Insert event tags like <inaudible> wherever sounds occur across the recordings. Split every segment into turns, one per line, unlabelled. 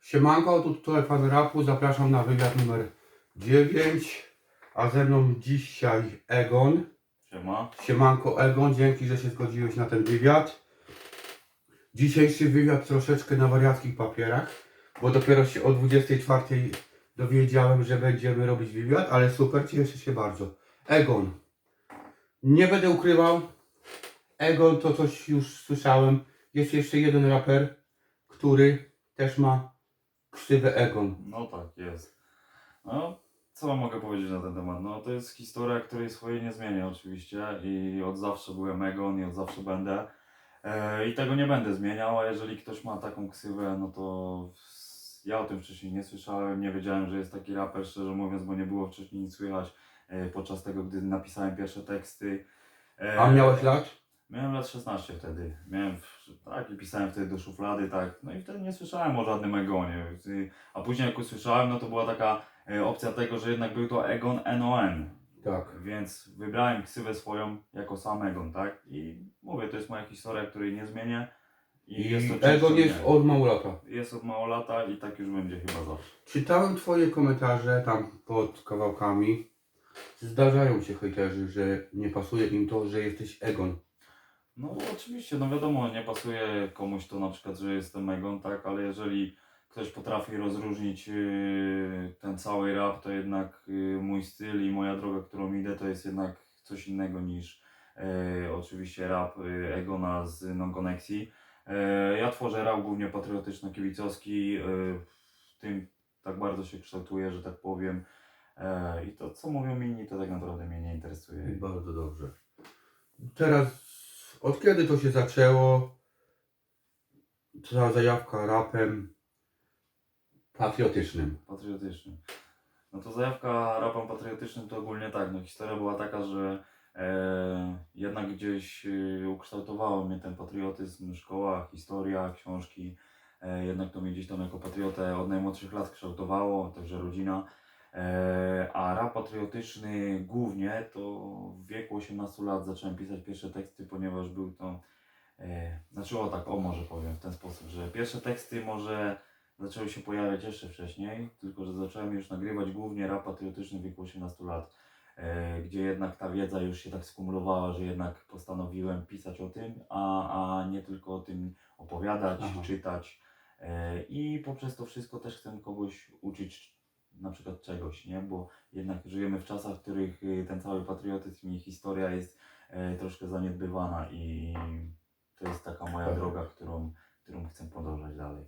Siemanko, tu tutaj fan rapu, zapraszam na wywiad numer 9, a ze mną dzisiaj Egon.
Siema.
Siemanko Egon, dzięki, że się zgodziłeś na ten wywiad. Dzisiejszy wywiad troszeczkę na wariackich papierach, bo dopiero się o 24 dowiedziałem, że będziemy robić wywiad, ale super, cieszę się bardzo. Egon, nie będę ukrywał, Egon to coś już słyszałem, jest jeszcze jeden raper, który też ma ksywę Egon.
No tak, jest. No, co mogę powiedzieć na ten temat? No, to jest historia, której swojej nie zmienię oczywiście i od zawsze byłem Egon i od zawsze będę. E, I tego nie będę zmieniał, a jeżeli ktoś ma taką ksywę, no to ja o tym wcześniej nie słyszałem, nie wiedziałem, że jest taki raper, szczerze mówiąc, bo nie było wcześniej nic słychać e, podczas tego, gdy napisałem pierwsze teksty. E,
A miałeś lat?
Miałem lat 16 wtedy. Miałem, tak, i pisałem wtedy do szuflady, tak. No i wtedy nie słyszałem o żadnym Egonie. A później jak usłyszałem, no to była taka e, opcja tego, że jednak był to Egon NON.
Tak.
Więc wybrałem ksywę swoją jako sam Egon, tak? I mówię, to jest moja historia, której nie zmienię. I,
I
jest to
Egon jest od mało lata.
Jest od mało lata i tak już będzie chyba zawsze.
Czytałem twoje komentarze tam pod kawałkami. Zdarzają się hejterzy, że nie pasuje im to, że jesteś Egon.
No oczywiście, no wiadomo, nie pasuje komuś to na przykład, że jestem Egon, tak, ale jeżeli ktoś potrafi rozróżnić yy, ten cały rap, to jednak yy, mój styl i moja droga, którą idę, to jest jednak coś innego niż yy, oczywiście rap yy, Egona z Non Connexi. Yy, ja tworzę rap głównie patriotyczno-kibicowski, yy, tym tak bardzo się kształtuję, że tak powiem. Yy, I to, co mówią inni, to tak naprawdę mnie nie interesuje.
Bardzo dobrze. Teraz, od kiedy to się zaczęło? Ta zajawka rapem patriotycznym.
patriotycznym. No to zajawka rapem patriotycznym to ogólnie tak, no historia była taka, że e, jednak gdzieś e, ukształtowało mnie ten patriotyzm, szkoła, historia, książki, e, jednak to mnie gdzieś tam jako patriotę od najmłodszych lat kształtowało, także rodzina. E, a rap patriotyczny głównie to w wieku 18 lat zacząłem pisać pierwsze teksty, ponieważ był to, e, znaczy o tak, o może powiem w ten sposób, że pierwsze teksty może zaczęły się pojawiać jeszcze wcześniej, tylko że zacząłem już nagrywać głównie rap patriotyczny w wieku 18 lat, e, gdzie jednak ta wiedza już się tak skumulowała, że jednak postanowiłem pisać o tym, a, a nie tylko o tym opowiadać,
Aha.
czytać. I poprzez to wszystko też chcę kogoś uczyć na przykład czegoś, nie? Bo jednak żyjemy w czasach, w których y, ten cały patriotyzm i historia jest e, troszkę zaniedbywana i to jest taka moja
Tak.
droga, którą, którą chcę podążać dalej.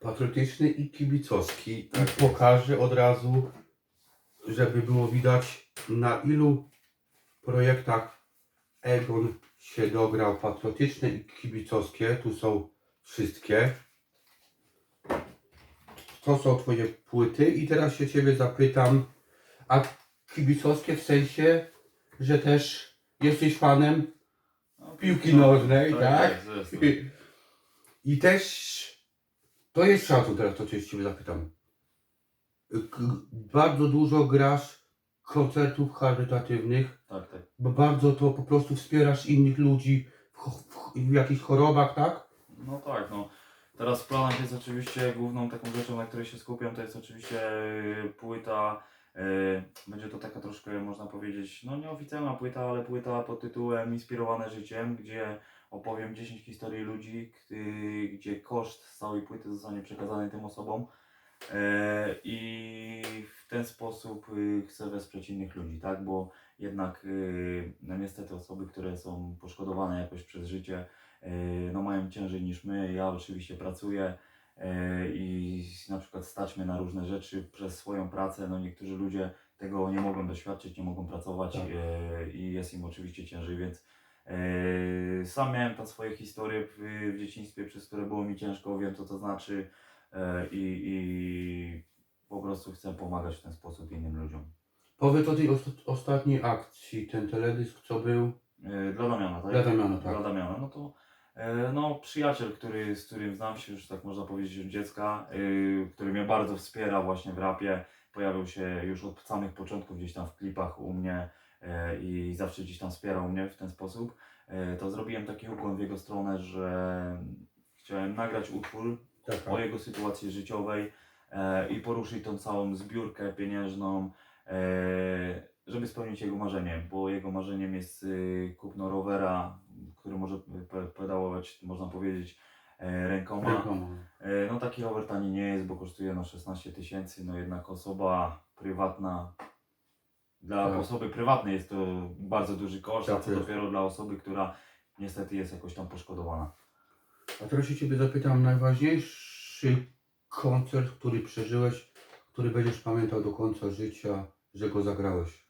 Patriotyczny i kibicowski.
Tak.
I pokażę od razu, żeby było widać na ilu projektach Egon się dograł patriotyczne i kibicowskie. Tu są wszystkie. To są twoje płyty i teraz się ciebie zapytam, a kibicowskie w sensie, że też jesteś fanem
No,
Piłki nożnej, tak?
jest, jest.
I też to jest szacun teraz, to cię ciebie zapytam. K- bardzo dużo grasz koncertów charytatywnych,
Tak, tak.
bo bardzo to po prostu wspierasz innych ludzi w, w, w jakichś chorobach, tak?
No tak, no. Teraz w planach jest oczywiście główną taką rzeczą, na której się skupiam, to jest oczywiście y, płyta. y, Będzie to taka troszkę, można powiedzieć, no nieoficjalna płyta, ale płyta pod tytułem Inspirowane życiem, gdzie opowiem 10 historii ludzi, gdy, gdzie koszt całej płyty zostanie przekazany tym osobom. I w ten sposób y, chcę wesprzeć innych ludzi, tak? Bo jednak y, no niestety osoby, które są poszkodowane jakoś przez życie, no mają ciężej niż my. Ja oczywiście pracuję e, i na przykład stać mnie na różne rzeczy przez swoją pracę. No niektórzy ludzie tego nie mogą doświadczyć, nie mogą pracować
Tak.
e, i jest im oczywiście ciężej, więc sam miałem tam swoje historie w, w dzieciństwie, przez które było mi ciężko, wiem co to znaczy i, i po prostu chcę pomagać w ten sposób innym ludziom.
Powiedz o tej ost- ostatniej akcji, ten teledysk, co był.
Dla Damiana, tak?
Dla Damiana, tak.
Dla Damiana, no to no, przyjaciel, który, z którym znam się już tak można powiedzieć od dziecka, y, który mnie bardzo wspiera właśnie w rapie, pojawił się już od samych początków gdzieś tam w klipach u mnie e, i zawsze gdzieś tam wspierał mnie w ten sposób, e, to zrobiłem taki ukłon w jego stronę, że chciałem nagrać utwór
Tak,
o
tak.
jego sytuacji życiowej e, i poruszyć tą całą zbiórkę pieniężną, e, żeby spełnić jego marzenie, bo jego marzeniem jest y, kupno rowera, który może pe- pedałować, można powiedzieć, e, rękoma.
Rękoma.
E, No taki rower tani nie jest, bo kosztuje no 16 tysięcy, no jednak osoba prywatna, dla
Tak.
osoby prywatnej jest to bardzo duży koszt, a
Tak
co
jest.
dopiero dla osoby, która niestety jest jakoś tam poszkodowana.
A teraz się Ciebie zapytam, najważniejszy koncert, który przeżyłeś, który będziesz pamiętał do końca życia, że go zagrałeś.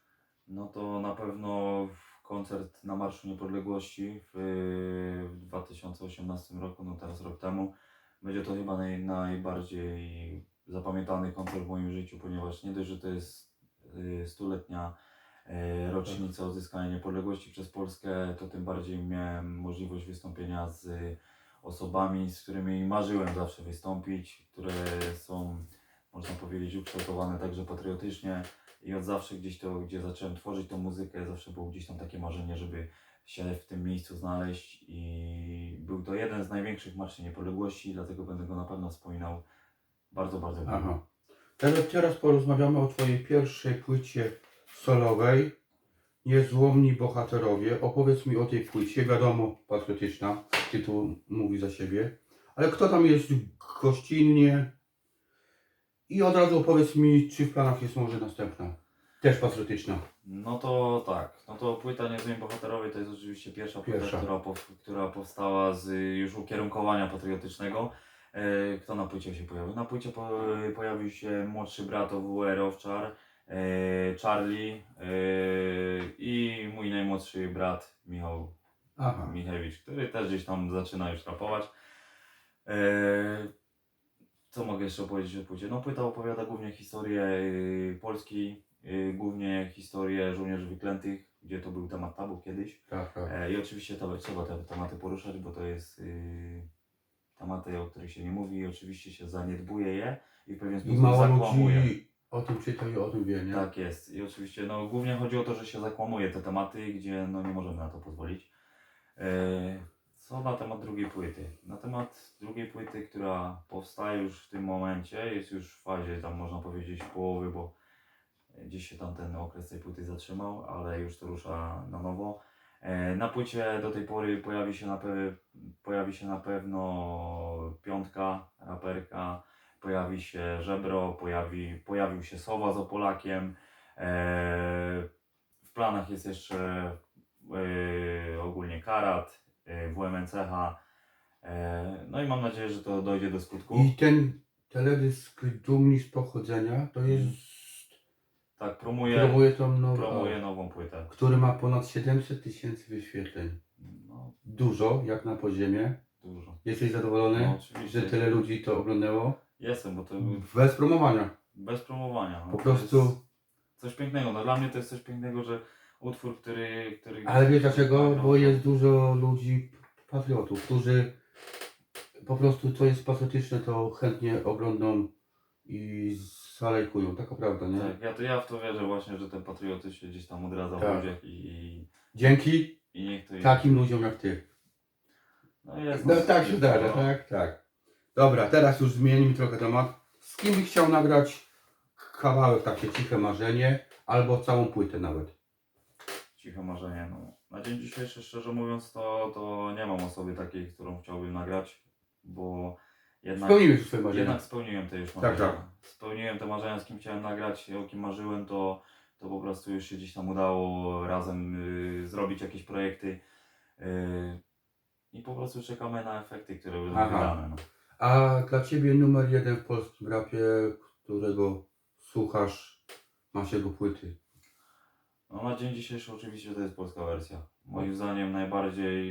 No to na pewno koncert na Marszu Niepodległości w, w 2018 roku, no teraz rok temu. Będzie to chyba naj, najbardziej zapamiętany koncert w moim życiu, ponieważ nie dość, że to jest y, stuletnia y, rocznica odzyskania niepodległości przez Polskę, to tym bardziej miałem możliwość wystąpienia z osobami, z którymi marzyłem zawsze wystąpić, które są, można powiedzieć, ukształtowane także patriotycznie. I od zawsze gdzieś to, gdzie zacząłem tworzyć tą muzykę, zawsze było gdzieś tam takie marzenie, żeby się w tym miejscu znaleźć i był to jeden z największych marszy niepodległości, dlatego będę go na pewno wspominał bardzo, bardzo długo.
Teraz, teraz porozmawiamy o Twojej pierwszej płycie solowej. Niezłomni bohaterowie. Opowiedz mi o tej płycie. Wiadomo, patriotyczna. Tytuł mówi za siebie. Ale kto tam jest gościnnie? I od razu opowiedz mi, czy w planach jest może następna. Też patriotyczna.
No to tak, no to płyta Niezłomni Bohaterowie to jest oczywiście pierwsza płyta,
Pierwsza.
Która, pow, która powstała z już ukierunkowania patriotycznego. E, Kto na płycie się pojawił? Na płycie po, pojawił się młodszy brat OWR Owczar, e, Charlie e, i mój najmłodszy brat Michał
Aha.
Michewicz, który też gdzieś tam zaczyna już rapować. E, co mogę jeszcze opowiedzieć o płycie? No płyta opowiada głównie historię y, Polski, y, głównie historię żołnierzy wyklętych, gdzie to był temat tabu kiedyś.
Tak, tak.
E, I oczywiście to, trzeba te tematy poruszać, bo to jest y, tematy, o których się nie mówi i oczywiście się zaniedbuje je i w pewien
I
sposób
mało
zakłamuje.
ludzi o tym czyta i o tym wie, nie?
Tak jest. I oczywiście no, głównie chodzi o to, że się zakłamuje te tematy, gdzie no, nie możemy na to pozwolić. E, Co na temat drugiej płyty? Na temat drugiej płyty, która powstaje już w tym momencie, jest już w fazie tam można powiedzieć połowy, bo gdzieś się tam ten okres tej płyty zatrzymał, ale już to rusza na nowo. E, Na płycie do tej pory pojawi się na, pe- pojawi się na pewno piątka, raperka, pojawi się żebro, pojawi, pojawił się sowa z Opolakiem. E, w planach jest jeszcze e, ogólnie karat, WMNCH. E, no i mam nadzieję, że to dojdzie do skutku.
I ten teledysk Dumni z pochodzenia to jest.
Tak, promuję,
Promuje tą nową.
promuję nową płytę.
Który ma ponad 700 tysięcy wyświetleń.
No,
Dużo, jak na poziomie.
dużo.
Jesteś zadowolony,
No, oczywiście.
że tyle ludzi to oglądało?
Jestem, bo to
Bez promowania.
bez promowania. No,
Po
to
prostu.
jest Coś pięknego. No, dla mnie to jest coś pięknego, że utwór, który. który
Ale wiesz dlaczego? Bo jest dużo ludzi, patriotów, którzy po prostu co jest patriotyczne, to chętnie oglądną i zalajkują. Taka prawda, nie?
Tak, ja, to, ja w to wierzę właśnie, że ten patriotyzm się gdzieś tam odradza w
Tak.
ludziach i,
Dzięki
i niech to
takim ludziom jak ty.
No, jest
No
nas-
tak się zdarza, tak, tak. Dobra, teraz już zmienimy trochę temat. Z kim byś chciał nagrać kawałek, takie ciche marzenie, albo całą płytę nawet?
Ciche marzenie. No. Na dzień dzisiejszy, szczerze mówiąc, to, to nie mam osoby takiej, którą chciałbym nagrać, bo jednak.
Spełnimy już swoje marzenia.
Jednak spełniłem te już
Tak,
marzenia.
tak.
Spełniłem te marzenia, z kim chciałem nagrać, o kim marzyłem, to, to po prostu już się gdzieś tam udało razem y, zrobić jakieś projekty. y, I po prostu czekamy na efekty, które będą
Aha.
wydane. No.
A dla Ciebie numer jeden w polskim rapie, którego słuchasz, masz jego płyty.
No na dzień dzisiejszy oczywiście to jest polska wersja. Moim zdaniem najbardziej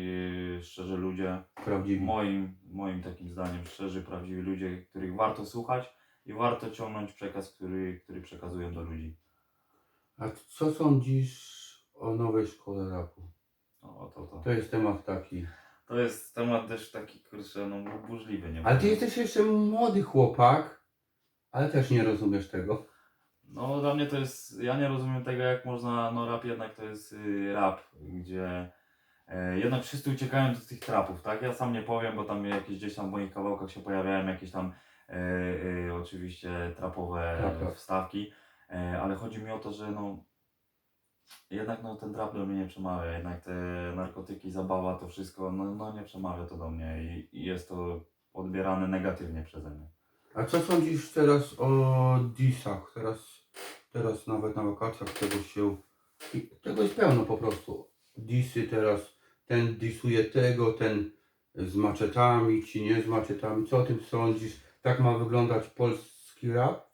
y, szczerzy ludzie,
Prawdziwy.
moim, moim takim zdaniem szczerzy, prawdziwi ludzie, których warto słuchać i warto ciągnąć przekaz, który, który przekazują do ludzi.
A co sądzisz o nowej szkole rapu?
O, to, to.
To jest temat taki.
To jest temat też taki, kurczę, no burzliwy, nie
Ale ty
powiem.
jesteś jeszcze młody chłopak, ale też nie rozumiesz tego.
No dla mnie to jest, ja nie rozumiem tego jak można, no rap jednak to jest y, rap, gdzie E, jednak wszyscy uciekają do tych trapów, tak? Ja sam nie powiem, bo tam jakieś gdzieś tam w moich kawałkach się pojawiają jakieś tam e, e, oczywiście trapowe
Tak, tak.
wstawki, e, ale chodzi mi o to, że no jednak no ten trap do mnie nie przemawia, jednak te narkotyki, zabawa, to wszystko, no, no nie przemawia to do mnie i, i jest to odbierane negatywnie przeze mnie.
A co sądzisz teraz o disach? Teraz, teraz nawet na wakacjach tego się... i Tego jest pełno po prostu. Disy teraz, ten disuje tego, ten z maczetami, ci nie z maczetami. Co o tym sądzisz? Tak ma wyglądać polski rap?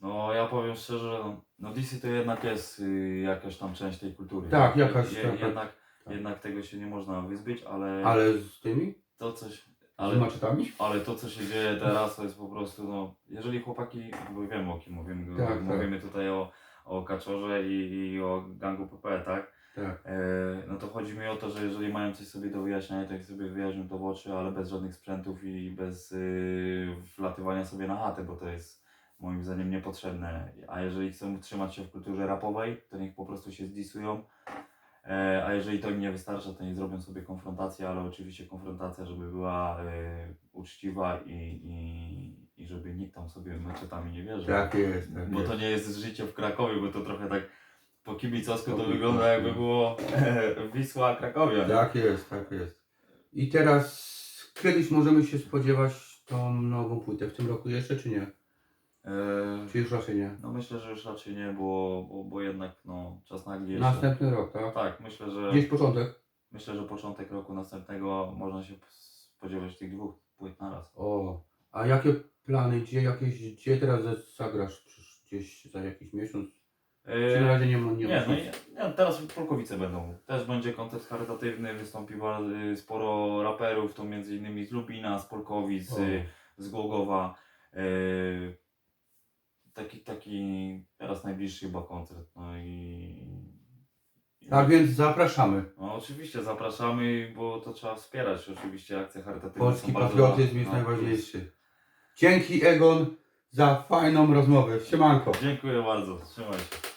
No ja powiem szczerze, no, no DC to jednak jest y, jakaś tam część tej kultury.
Tak, jakaś
Je,
taka-
jednak,
tak.
jednak tego się nie można wyzbyć, ale,
Ale z tymi?
to coś, Ale, ale to co się dzieje teraz to jest po prostu, no jeżeli chłopaki, bo wiemy o kim mówimy,
Tak, tak.
mówimy tutaj o, o Kaczorze i, i o gangu PP, tak?
Tak.
E, no to chodzi mi o to, że jeżeli mają coś sobie do wyjaśniania, to jak sobie wyjaśnią to w oczy, ale bez żadnych sprzętów i bez y, wlatywania sobie na chatę, bo to jest moim zdaniem niepotrzebne. A jeżeli chcą utrzymać się w kulturze rapowej, to niech po prostu się zdisują. E, a jeżeli to im nie wystarcza, to niech zrobią sobie konfrontację, ale oczywiście konfrontacja, żeby była e, uczciwa i, i, i żeby nikt tam sobie meczetami nie wierzył.
Tak jest, tak
Bo
jest.
to nie jest życie w Krakowie, bo to trochę tak po kibicowsku to wygląda jakby było <laughs> Wisła Krakowia. nie?
Tak jest, tak jest. I teraz kiedyś możemy się spodziewać tą nową płytę. W tym roku jeszcze czy nie?
E,
Czy już raczej nie?
no myślę, że już raczej nie, bo, bo, bo jednak no, czas nagli jeszcze.
Następny rok, tak?
Tak, myślę, że
Gdzieś początek?
myślę, że początek roku następnego można się spodziewać tych dwóch płyt naraz.
O, a jakie plany, gdzie jakieś, gdzie teraz zagrasz Przysz- gdzieś za jakiś miesiąc? Czy na
E,
razie nie ma, nie,
nie,
ma
no nie, teraz Polkowice będą. Też będzie koncert charytatywny, wystąpi bardzo- sporo raperów, to między innymi z Lubina, z Polkowic, y, z Głogowa. E, taki, taki teraz najbliższy chyba koncert. No i. i
Tak więc zapraszamy.
No oczywiście zapraszamy, bo to trzeba wspierać. Oczywiście akcje charytatywne.
Polski
są bardzo
patriotyzm
ważne.
jest
No,
najważniejszy. Dzięki Egon za fajną rozmowę. Siemanko.
Dziękuję bardzo. Trzymaj się.